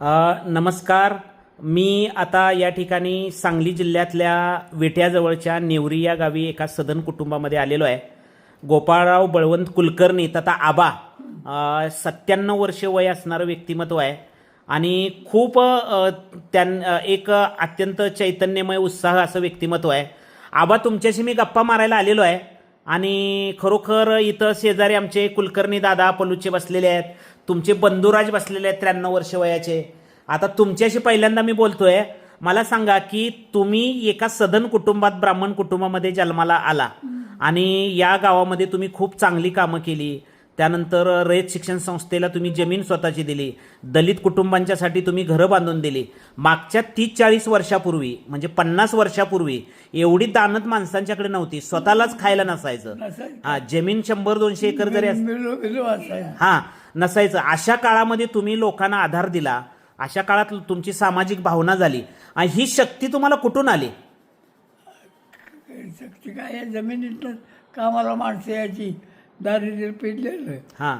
नमस्कार. मी आता या ठिकाणी सांगली जिल्ह्यातल्या विट्याजवळच्या नेवरी या गावी एका सदन कुटुंबामध्ये आलेलो आहे. गोपाळराव बळवंत कुलकर्णी तथा आबा सत्त्याण्णव वर्ष वय असणारं व्यक्तिमत्व आहे. आणि खूप त्यां एक अत्यंत चैतन्यमय उत्साह असं व्यक्तिमत्व आहे. आबा तुमच्याशी मी गप्पा मारायला आलेलो आहे. आणि खरोखर इथं शेजारी आमचे कुलकर्णी दादा पलूचे बसलेले आहेत. तुमचे बंधुराज बसलेले आहेत त्र्याण्णव वर्ष वयाचे. आता तुमच्याशी पहिल्यांदा मी बोलतोय. मला सांगा की तुम्ही एका सदन कुटुंबात ब्राह्मण कुटुंबामध्ये जन्माला आला. आणि या गावामध्ये तुम्ही खूप चांगली कामं केली. त्यानंतर रयत शिक्षण संस्थेला तुम्ही जमीन स्वतःची दिली. दलित कुटुंबांच्यासाठी तुम्ही घरं बांधून दिली. मागच्या तीस चाळीस वर्षापूर्वी म्हणजे पन्नास वर्षापूर्वी एवढी दानत माणसांच्याकडे नव्हती. स्वतःलाच खायला नसायचं. हा जमीन शंभर दोनशे एकर जरी हा नसायचं. अशा काळामध्ये तुम्ही लोकांना आधार दिला. अशा काळात तुमची सामाजिक भावना झाली. आणि ही शक्ती तुम्हाला कुठून आली? शक्ती काय आहे? जमिनीतलं कामाला माणसं यायची. दारिद्र्य पेटलेलं हा.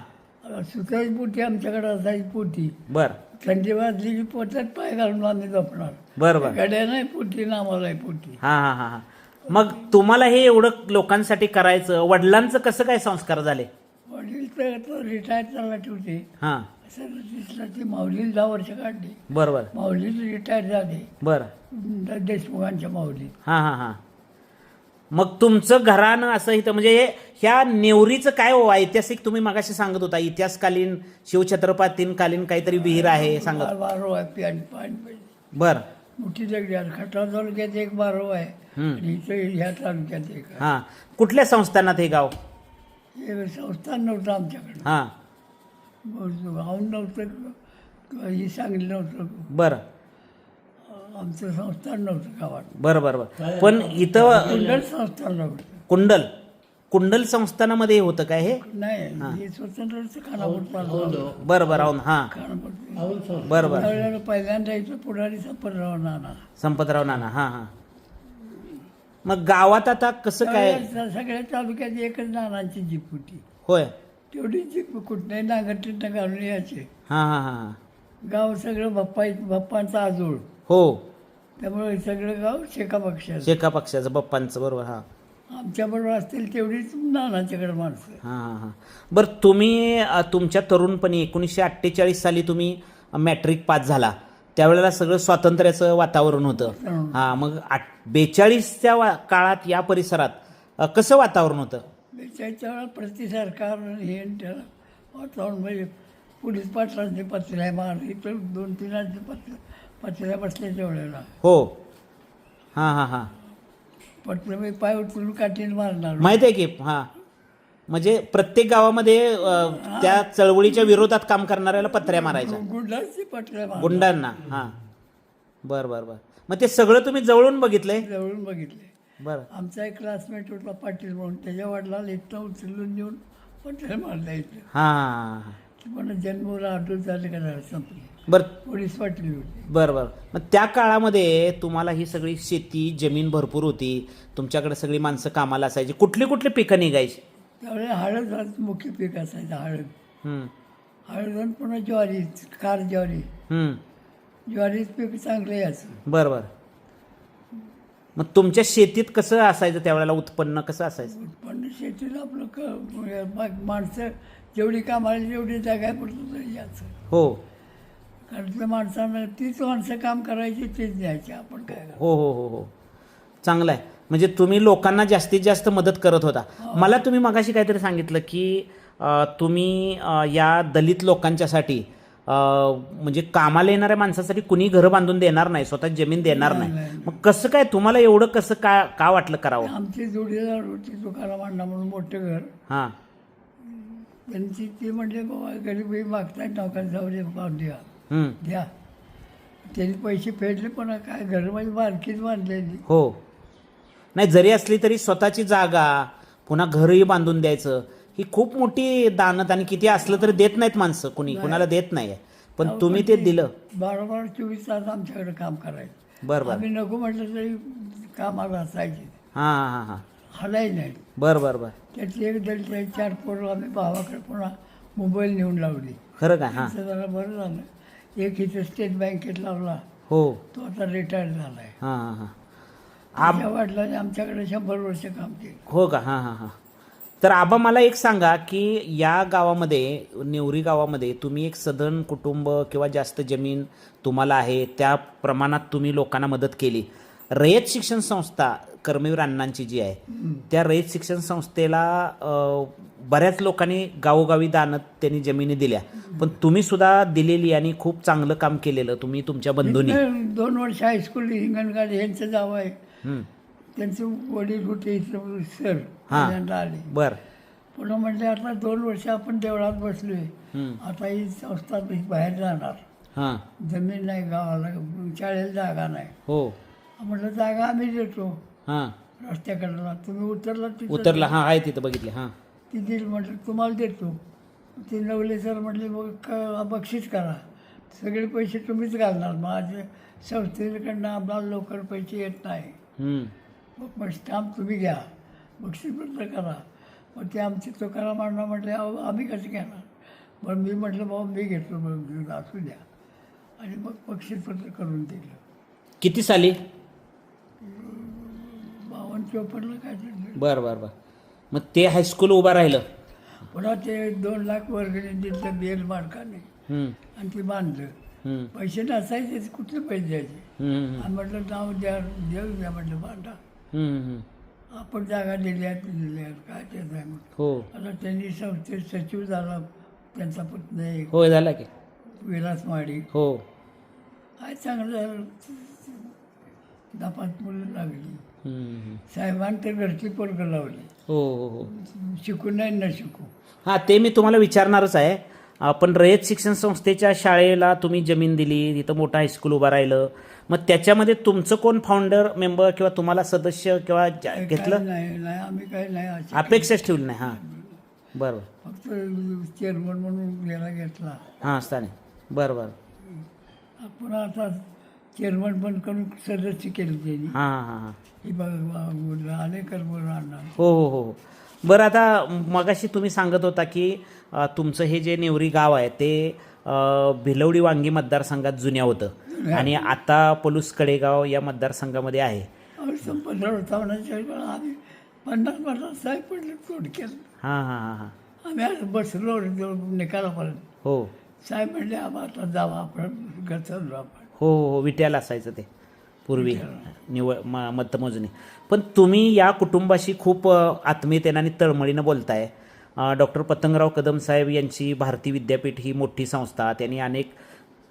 सुताची पोटी आमच्याकडे असायची पोटी. बर. थंडी वाजली की पोटात पाय घालून आम्ही झोपणार. बर बर. गड्या नाही पोटी नामाला पोटी. हा हा हा हा. मग तुम्हाला हे एवढं लोकांसाठी करायचं वडिलांचं कसं काय संस्कार झाले? वडील तर रिटायर झाला ठेवते हा. सर्विसला ती माऊलीला दहा वर्ष काढली. बर बर. माऊलीला रिटायर झाले. बर. देशमुखांच्या माऊली. हा हा हा. मग तुमचं घरानं असं इथं म्हणजे ह्या नेवरीचं काय हो ऐतिहासिक तुम्ही मगाशी सांगत होता इतिहासकालीन शिवछत्रपतींकालीन काहीतरी विहीर आहे सांगत बारो आहे पाणी बर. मोठी दगडी आहे खटाव तालुक्यात एक बारो आहे. हम्म. आणि इथं ह्या तालुक्यात एक आहे. हा. कुठल्या संस्थानात हे गाव? हे संस्थान नव्हतं आमच्याकडं. हा. गाऊन नव्हतं ही सांगली नव्हतं. बर. आमचं संस्थान नव्हतं गावात. बर बर बर. पण इथं कुंडल संस्थान नव्हतं. कुंडल. कुंडल संस्थानामध्ये हे होतं काय हे? नाही हे. स्वतंत्रच खानापूर पाहिलं बर बर औन हा. खानापूर बर बर. त्यावेळेला पहिल्यांदा इथं पुढारी संपतराव नाना. संपतराव नाना हा हा. मग गावात आता कसं काय? त्यावेळेला सगळ्या तालुक्यात एकच नानांची जीप होती. होय. तेवढी जीप कुठल्याही नांगरटीनं घालून यायचे. हा हा हा हा. गाव सगळं बाप्पा बाप्पांचा आजोळ. हो. त्यामुळे सगळं गाव शेका पक्षाचं. शेका पक्षाचं बप्पांचं बरोबर हा. आमच्याबरोबर असतील तेवढीच नानाच्याकडे माणसं हा हा हा. बरं तुम्ही अ, तुमच्या तरुणपणी एकोणीसशे अठ्ठेचाळीस साली तुम्ही मॅट्रिक पास झाला. त्यावेळेला सगळं स्वातंत्र्याचं वातावरण होतं. हं. हा मग आठ बेचाळीसच्या वा काळात या परिसरात अ, कसं वातावरण होतं? त्याच्या वेळा प्रति सरकार हे आणि त्याला वातावरण म्हणजे पोलीस पाटलांचे पत्र्या मार इतर दोन तीनांचे पत्र. पत्र्या बसल्याच्या वेळेला. हो. हां हां हां. पत्र मी पाय उचलून काठीने मारणार माहीत आहे की हां. म्हणजे प्रत्येक गावामध्ये अ, त्या चळवळीच्या विरोधात काम करणाऱ्याला पत्र्या मारायच्या. गुंडाची पत्र्या मार गुंडांना हां. बर बर बर. मग ते सगळं तुम्ही जवळून बघितलंय? जवळून बघितले बरं. आमचा एक क्लासमेट होता पाटील म्हणून. त्याच्या वडिलाला इथं उचलून नेऊन पत्र्या मारल्या इथं. हां. पण जन्मला आठवत झाले का झालं संपली. बरं. पोलीस पाटील होते. बरं बरं. मग त्या काळामध्ये तुम्हाला ही सगळी शेती जमीन भरपूर होती. तुमच्याकडे सगळी माणसं कामाला असायची. कुठली कुठली पिकं निघायची? त्यावेळेला हळद हा मुख्य पीक असायचं हळद. हम्म, हळद आणि पुन्हा ज्वारी कार ज्वारी. हम्म. ज्वारीच पीक चांगलं याचं बरं बरं. मग तुमच्या शेतीत कसं असायचं त्यावेळेला? उत्पन्न कसं असायचं? उत्पन्न शेतीला आपलं क माणसं जेवढी कामाला जेवढी जागा पडतो तरी याचं हो. कारण माणसानं तीच माणसं काम करायची तेच द्यायचे. आपण काय. हो हो हो हो. चांगलं आहे म्हणजे तुम्ही लोकांना जास्तीत जास्त मदत करत होता. मला तुम्ही मगाशी काहीतरी सांगितलं की अं, तुम्ही अं, या दलित लोकांच्यासाठी अं, म्हणजे कामाला येणाऱ्या माणसासाठी कुणी घरं बांधून देणार नाही स्वतः जमीन देणार नाही. मग कसं काय तुम्हाला एवढं कसं का का वाटलं करावं? आमची जोडीदार होती तुकाराम अण्णा म्हणून मोठं घर. हां. त्यांची ती म्हणले बाबा गरीबी मागताय नौका जाऊ दे पाहून द्या त्यांनी पैसे फेडले पण काय घर माझी बारकीच बांधलेली. हो. नाही जरी असली तरी स्वतःची जागा पुन्हा घरही बांधून द्यायचं ही खूप मोठी दानत आणि किती असलं तरी देत नाहीत माणसं कुणी. कुणाला देत नाही पण तुम्ही ते दिलं. बारा बारा चोवीस तास आमच्याकडे काम करायचं. बरं बरं. आम्ही नको म्हटलं तरी कामाला असायचे. हां हां हां. हां हलाय नाही बरं बरं बरं. त्यातली एक दलित चार पोरं आम्ही भावाकडे पुन्हा मोबाईल नेऊन लावली. खरं काय? हां. असं जरा बरं झालं. एक इथे स्टेट बँकेत लावला. हो. तो आता रिटायर झाला आहे हां हां. हां आब वडिलांनी आमच्याकडे शंभर वर्ष काम केलं. हो का? हां हां हां. तर आबा मला एक सांगा की या गावामध्ये नेवरी गावामध्ये तुम्ही एक सदन कुटुंब किंवा जास्त जमीन तुम्हाला आहे त्या प्रमाणात तुम्ही लोकांना मदत केली. रयत शिक्षण संस्था कर्मवीर अण्णांची जी आहे त्या रयत शिक्षण संस्थेला बऱ्याच लोकांनी गावोगावी दानत त्यांनी जमिनी दिल्या. पण तुम्ही सुद्धा दिलेली आणि खूप चांगलं काम केलेलं तुम्ही तुमच्या बंधूंनी. दोन वर्ष हायस्कूल हिंगणघाट यांचं जाव आहे. हं, त्यांचे वडील होते सर आले. बरं. पुन्हा म्हटले आता दोन वर्ष आपण देवळात बसलोय. आता ही संस्था बाहेर जाणार. हां. जमीन नाही गावाला शाळेला जागा नाही. हो. म्हटलं जागा आम्ही देतो. हां. रस्त्याकडला तुम्ही उतरला तिथं उतरला हां आहे तिथं बघितले हां. ती दिल म्हटलं तुम्हाला देतो. ते नवले सर म्हटले मग क बक्षीस करा. सगळे पैसे तुम्हीच घालणार. माझे संस्थेकडनं आम्हाला लवकर पैसे येत नाही. मग मग स्टॅम्प तुम्ही घ्या. बक्षीसपत्र करा. मग ते आमचे तुकाराम अण्णा म्हटले अहो आम्ही कसं घेणार? मग मी म्हटलं बाबा मी घेतो मग असू द्या. आणि मग बक्षीसपत्र करून दिलं. किती साली? चोपन्नला काय बर बर बर. मग ते हायस्कूल उभं राहिलं. पुन्हा ते दोन लाख वर्गणी दिलं बेल मार्काने हं, आणि ते बांधलं. हं, पैसे नसायचे कुठले पैसे द्यायचे? हं, आम्ही म्हटलं नाव द्या देऊ द्या म्हटलं बांधा. हं, हं. आपण जागा दिल्या दिल्या काय ते नाही म्हटलं. हो. आता त्यांनी संस्थेत सचिव झाला त्यांचा एक. होय झाला की. विलास माडी हो. काय चांगलं दहा पाच मुलं लागली. साहेबांनी तर घरची पोरगं लावली. हो हो हो. शिकू नाही न शिकू. हां ते मी तुम्हाला विचारणारच आहे. आपण रयत शिक्षण संस्थेच्या शाळेला तुम्ही जमीन दिली तिथं मोठं हायस्कूल उभं राहिलं. मग त्याच्यामध्ये तुमचं कोण फाउंडर मेंबर किंवा तुम्हाला सदस्य किंवा ज्या- काय घेतलं? नाही नाही आम्ही नाही अपेक्षाच ठेवली नाही हां. बरं. फक्त चेअरमन म्हणून गेला घेतला. हां स्थानिक. बरं बरं. पुन्हा आता चेअरमन पण करून सदस्य केलं त्यांनी. हां हां हां. ही बघ आलेकर म्हणून आणणार हो हो हो. बरं आता मगाशी तुम्ही सांगत होता की अ, तुमचं हे जे नेवरी गाव आहे ते अ, भिलवडी वांगी मतदारसंघात जुन्या होतं. आणि आता पलूस कडेगाव या मतदारसंघामध्ये आहे. संपन्न वेळेला आम्ही पन्नास पन्नास साहेब पडले थोडक्यात हां हां हां हां. आम्ही आज बसलो निकालापर्यंत. हो. साहेब म्हणले आम्हा आता जावा आपण घसरलो आपण. हो हो हो विट्याला असायचं ते. पूर्वी निवड म मतमोजणी. पण तुम्ही या कुटुंबाशी खूप आत्मीयतेनं आणि तळमळीनं बोलताय. डॉक्टर पतंगराव कदम साहेब यांची भारती विद्यापीठ ही मोठी संस्था त्यांनी अनेक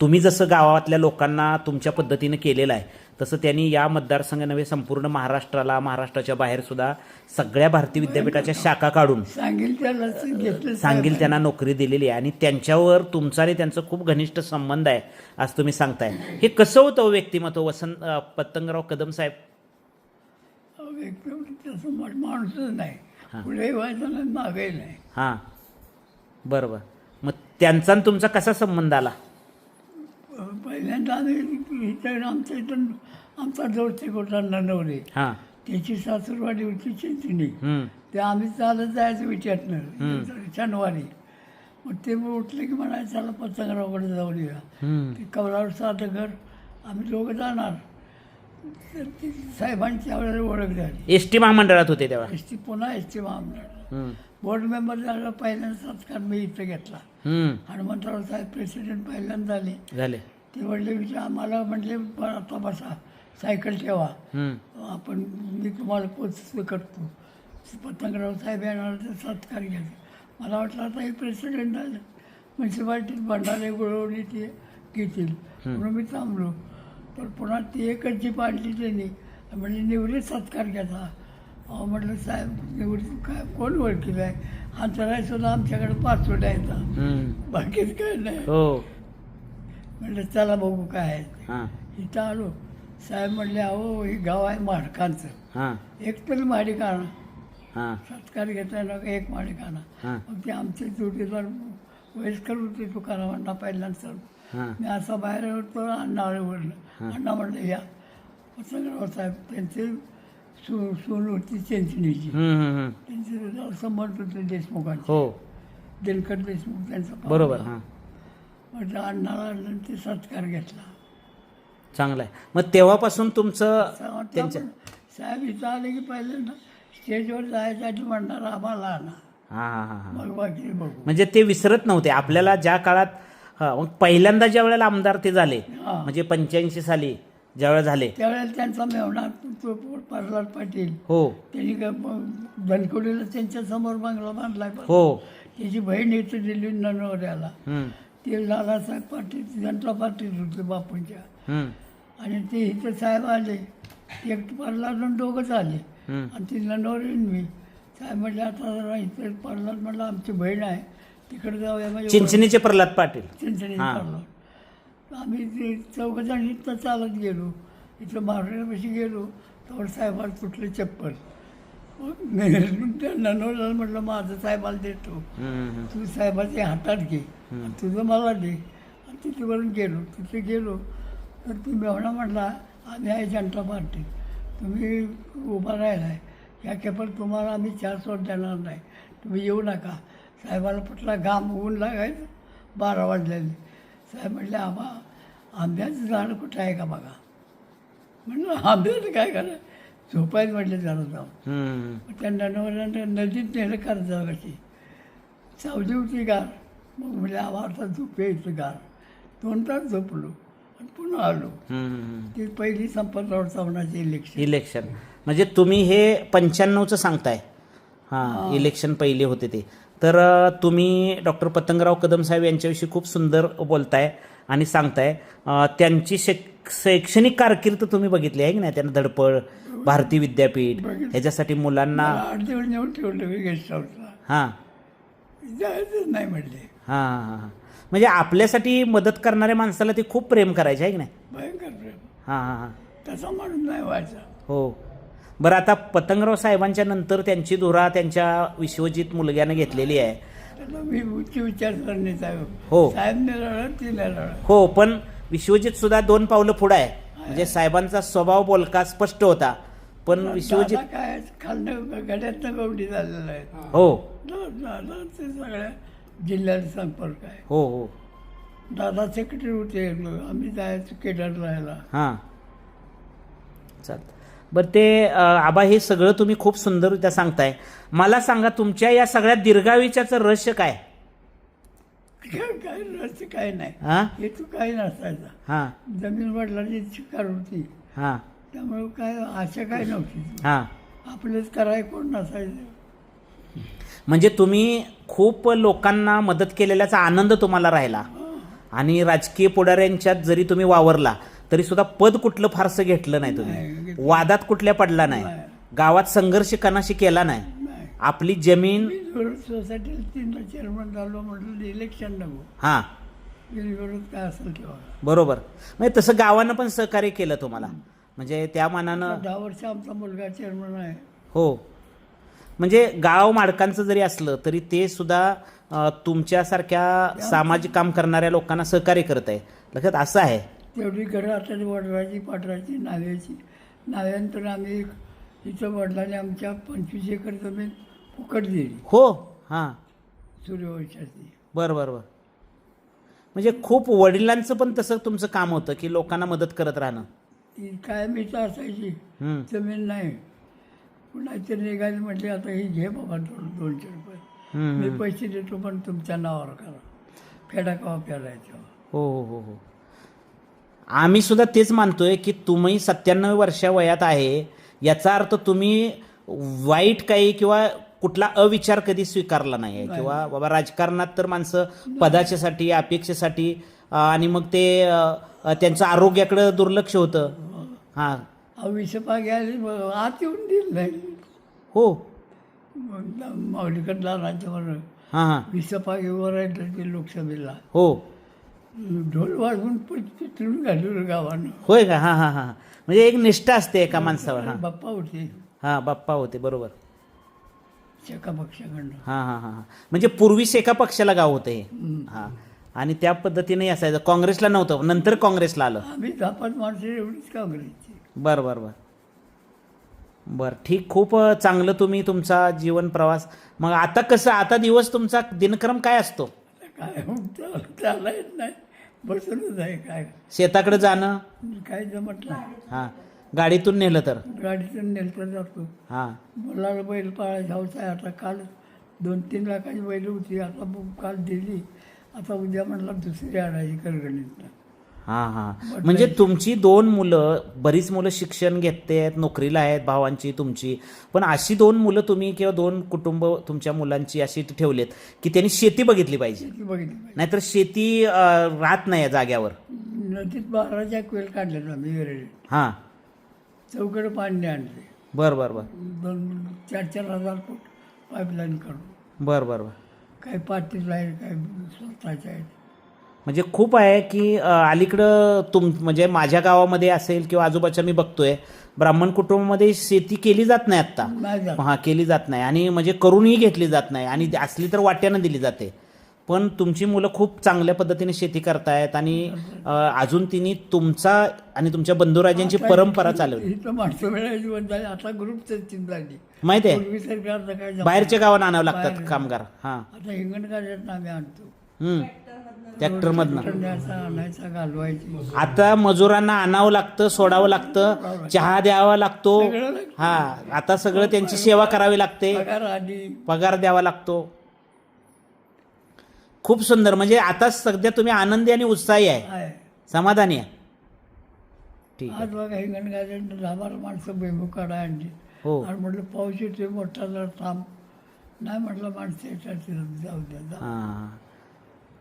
तुम्ही जसं गावातल्या लोकांना तुमच्या पद्धतीनं केलेलं आहे तसं त्यांनी या मतदारसंघ नव्हे संपूर्ण महाराष्ट्राला महाराष्ट्राच्या बाहेर सुद्धा सगळ्या भारती विद्यापीठाच्या शाखा काढून सांगेल सांगील त्यांना नोकरी दिलेली आहे. आणि त्यांच्यावर तुमचा आणि त्यांचं खूप घनिष्ठ संबंध आहे असं तुम्ही सांगताय. हे कसं होतं हो व्यक्तिमत्व? वसंत पतंगराव कदम साहेब. एकदम तसं मा- माणूसच नाही. पुढे व्हायचं नाही मागे नाही. हां. बरं बरं मग त्यांचा आणि तुमचा कसा संबंध आला? पहिल्यांदा आम्ही इथं आमच्या इथून आमचा जवळचे ननवले हां. त्याची सासूरवाडी होती चिंचणी. ते आम्ही चालत जायचं विचारनं शनिवारी. मग ते उठले की म्हणायचं चला पतंगरावकडे जाऊन येऊया. ते कवलावर साधं घर आम्ही दोघं जाणार. साहेबांची वेळेला ओळख झाली. एस टी महामंडळात होते तेव्हा. एस टी पुन्हा एस टी महामंडळ बोर्ड मेंबर झाला पहिल्यांदा सत्कार मी इथं घेतला. हनुमंतराव साहेब प्रेसिडेंट पहिल्यांदा झाले झाले. ते म्हणले विचार आम्हाला म्हणले "बरं, आता बसा सायकल ठेवा. हं, आपण मी तुम्हाला पोच करतो. पतंगराव साहेब येणार तर सत्कार घ्यायचा. मला वाटलं आता हे प्रेसिडेंट झाले म्युन्सिपाल्टीत भंडारे गुळवणी ते घेतील. म्हणून मी थांबलो. तर पुन्हा ती एकच जीप आणली त्यांनी. म्हणजे निवडीत सत्कार घ्यायचा अहो म्हटलं साहेब निवडीत काय कोण ओळखीला आहे? हा सुद्धा आमच्याकडे पासवर्ड आहे. हं. बाकीच काय नाही. म्हटलं चला बघू काय आहे ते. हां. इथं आलो. साहेब म्हणले अहो हे गाव आहे माडकांचं. हां. एक तरी माडिक आणा हां. सत्कार घेताना एक माडिक आणा हां. मग ते आमचे जोडीदार वयस्कर होते तुकारामांना पहिल्यांदा हां. मी असा बाहेर होतो अण्णा बोललं अण्णा म्हणलं या. पतंगराव साहेब त्यांचे सू सून होती चिंचणीची. त्यांचे जरा संबंध होते देशमुखांचे. हो. दिनकर देशमुख त्यांचा. बरोबर हां. म्हटलं अण्णाला ते सत्कार घेतला. चांगलं आहे मग तेव्हापासून तुमचं त्यांच्या साहेब इथं आले की पहिल्यांदा स्टेजवर जायसाठी म्हणणार आम्हाला आणा. हां हां हां मग बाकी बघू. म्हणजे ते विसरत नव्हते. आपल्याला ज्या काळात हा, मग पहिल्यांदा ज्या वेळेला आमदार ते झाले हा. म्हणजे पंच्याऐंशी साली ज्यावेळेला झाले. त्यावेळेला त्यांचा मेवणा तो प्रल्हाद पाटील. हो. त्यांनी धनकोडीला त्यांच्यासमोर बंगला बांधलाय बघ. हो. त्याची बहीण इथं दिली ननवऱ्याला. हम्म, ते दादासाहेब पाटील जनता पाटील होते बापूंच्या. आणि ते इथं साहेब आले. एक आणि दोघंच आले. आणि ती ननवरीन मी. साहेब म्हटलं आता जरा इथं प्रल्हाद म्हटलं आमची बहीण आहे. तिकडे जाऊया. म्हणजे चिंचणीचे प्रल्हाद पाटील. चिंचणी. प्रल्हाद आम्ही ते चौघजण इथं चालत गेलो. इथं महाराष्ट्रापाशी गेलो. तर साहेबाला तुटलं चप्पल. मी त्यांना नवऱ्याला म्हटलं माझं साहेबाला देतो तू. साहेबाच्या हातात घे. तुझं मला दे. आणि तिथेपर्यंत गेलो. तिथे गेलो. तर ती मेवणा म्हटला आम्ही आहे जनता पार्टी. तुम्ही उभा राहिला आहे या केवळ तुम्हाला आम्ही चार सोड देणार नाही. तुम्ही येऊ नका. साहेबाला कुठला घाम ऊन लागायचं. बारा वाजलेले. साहेब म्हटले आबा आंब्याचं झाड कुठं आहे का बघा? म्हणलं आंब्याचं काय करा झोपायचं म्हटलं जरा जाऊन. त्या ननवऱ्यानं नदीत नेलं कर्जा कशी सावली होती गार. मग म्हणजे आता झोप यायचं गार. दोन तास झोपलो आणि पुन्हा आलो. ती पहिली संपतराव चव्हाणाची इलेक्शन इलेक्शन म्हणजे तुम्ही हे पंच्याण्णवचं सांगताय. हां इलेक्शन पहिले होते ते. तर तुम्ही डॉक्टर पतंगराव कदम साहेब यांच्याविषयी खूप सुंदर बोलताय. आणि सांगताय त्यांची शैक शैक्षणिक कारकीर्द तुम्ही बघितली आहे की नाही? त्यांना धडपड भारती विद्यापीठ बघितली. ह्याच्यासाठी मुलांना मला आठ दिवस नेऊन ठेवलं मी गेस्ट हाऊसला. हां. जायचंच नाही म्हटले. हां हां हां. म्हणजे आपल्यासाठी मदत करणाऱ्या माणसाला ते खूप प्रेम करायचे आहे की नाही? भयंकर प्रेम. हां हां हां. तसा माणूस नाही व्हायचा. हो. बरं आता पतंगराव साहेबांच्या नंतर त्यांची धुरा त्यांच्या विश्वजित मुलग्याने घेतलेली आहे. मी उच्च विचारसरणीचा आहे. हो. साहेब ती हो पण विश्वजित सुद्धा दोन पावलं पुढं आहे. म्हणजे साहेबांचा स्वभाव बोलका स्पष्ट होता. पण विश्वजित दादा काय खालनं गड्यातनं गवडी झालेलं आहे. हो. दा- दादा ते सगळ्या जिल्ह्यात संपर्क आहे. हो हो. दादा सेक्रेटरी होते आम्ही जायचो केडर राहायला हां. चालतं बरं ते आबा हे सगळं तुम्ही खूप सुंदररित्या सांगताय. मला सांगा तुमच्या या सगळ्या दीर्घायुष्याचं रहस्य काय? काय काय रस्ते काय नाही. हां? हे तू काही नसायचा. हां. जमीन वडिलांची शिकार होती. हां. त्यामुळे काय आशा काय नव्हती. हां. आपलेच कराय कोण नसायचं. म्हणजे तुम्ही खूप लोकांना मदत केलेल्याचा आनंद तुम्हाला राहिला. आणि राजकीय पुढाऱ्यांच्यात जरी तुम्ही वावरला तरी सुद्धा पद कुठलं फारसं घेतलं नाही तुम्ही. वादात कुठल्या पडला नाही. गावात संघर्ष कणाशी केला नाही. आपली जमीन मी विरोध सोसायटीला तीनला चेअरमन झालो म्हटलं इलेक्शन नको. हां. विरोध काय असेल तेव्हा. बरोबर. म्हणजे तसं गावानं पण सहकार्य केलं तुम्हाला. म्हणजे त्या मानानं दहा वर्ष आमचा मुलगा चेअरमन आहे. हो. म्हणजे गाव माडकांचं जरी असलं तरी ते सुद्धा अं, तुमच्यासारख्या सामाजिक काम करणाऱ्या लोकांना सहकार्य करत आहे लक्षात असं आहे. तेवढी घरं आता वडराची पाटराची नाव्याची नाव्यानंतर आम्ही इथं वडिलांनी आमच्या पंचवीस एकर जमीन फुकट दिली. हो? हां. सूर्यवंशाची. बरं बरं बरं. म्हणजे खूप वडिलांचं पण तसं तुमचं काम होतं की लोकांना मदत करत राहणं. ती काय मिळतं असायची. हम्म. जमीन नाही. पुन्हा ते निघायला म्हटले आता ही घे बाबा दोन दोनशे रुपये. हम्म. मी पैसे देतो पण तुमच्या नावावर करा. फेडा कवा फेडायचं. हो हो हो हो. आम्ही सुद्धा तेच मानतोय की तुम्ही सत्त्याण्णव वर्षा वयात आहे याचा अर्थ तुम्ही वाईट काही किंवा कुठला अविचार कधी स्वीकारला नाही. आहे किंवा बाबा राजकारणात तर माणसं पदाच्यासाठी अपेक्षेसाठी आणि मग ते त्यांचं आरोग्याकडं दुर्लक्ष होतं. हां. आत येऊन दिलं नाही. हो. मग माऊलीकर लहानाच्यावर हां हां. विसपा घेऊन लोकसभेला. हो. ढोल वाजवून पिचलून घालवलं गावानं. होय का? हां हां हां. म्हणजे एक निष्ठा असते एका माणसावर हां. बाप्पा होते. हां बाप्पा होते बरोबर. शेका पक्षाकडनं. हां हां हां हां. म्हणजे पूर्वी एका पक्षाला गाव होतं हे. हां. आणि त्या पद्धतीने असायचं. काँग्रेसला नव्हतं नंतर काँग्रेसला आलं. आम्ही दहा पाच माणसं एवढीच काँग्रेसची. बरं बरं बरं. बरं ठीक. खूप अ, चांगलं तुम्ही तुमचा जीवन प्रवास. मग आता कसं आता दिवस तुमचा दिनक्रम काय असतो? काय चाल- चालता येत नाही. बसूनच आहे काय. शेताकडे जाणं? काय जमत नाही. हां. गाडीतून नेलं तर? गाडीतून नेलता जातो. हां. मुलाला बैल पाळायचा आहे. आता काल दोन तीन लाखाची बैल होती. आता काल दिली. आता उद्या म्हणला दुसरी आणायची करगणीतनं. हां हां. म्हणजे तुमची दोन मुलं बरीच मुलं शिक्षण घेते आहेत नोकरीला आहेत भावांची तुमची. पण अशी दोन मुलं तुम्ही किंवा दोन कुटुंब तुमच्या मुलांची अशी ठेवलेत की त्यांनी शेती बघितली पाहिजे. बघितली नाहीतर शेती अं, राहत नाही या जाग्यावर. नदीत बाराच्या क्वेल काढले आम्ही वेरेळे हां. चौकडे पाणी आणले. बरं बरं बरं. दोन चार चार हजार फूट पाईपलाईन काढून. बरं बरं बरं. काही पाटील आहे काही स्वतःच्या आहेत. म्हणजे खूप आहे की अलीकडं तुम म्हणजे माझ्या गावामध्ये असेल किंवा आजूबाजूच्या मी बघतोय ब्राह्मण कुटुंबामध्ये शेती केली जात नाही आत्ता. हा केली जात नाही. आणि म्हणजे करूनही घेतली जात नाही. आणि असली तर वाट्यानं दिली जाते. पण तुमची मुलं खूप चांगल्या पद्धतीने शेती करतायत आणि अजून तिने तुमचा आणि तुमच्या बंधुराजांची परंपरा चालवली. आता ग्रुप माहिती आहे. बाहेरच्या गावात आणावं लागतात. कामगार. हा. आता हिंगण काढत आम्ही आणतो. ट्रॅक्टरमधनं. न्यायचा आणायचा घालवायची. आता मजुरांना आणावं लागतं सोडावं लागतं चहा द्यावा लागतो. सगळं लागतं. हा आता सगळं त्यांची सेवा करावी लागते. पगार आधी. पगार द्यावा लागतो. खूप सुंदर. म्हणजे आता सध्या तुम्ही आनंदी आणि उत्साही आहे. आहे. समाधानी आहे. ठीक आहे. आज बघा हिंगण गार्डन माणसं आणली हो. आणि म्हटलं पाऊस येतोय मोठा जर थांब. नाही म्हटलं माणसं येतात तिथं जाऊ द्या जा. हां.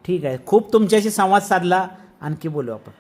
ठीक आहे. खूप तुमच्याशी संवाद साधला. आणखी बोलू आपण.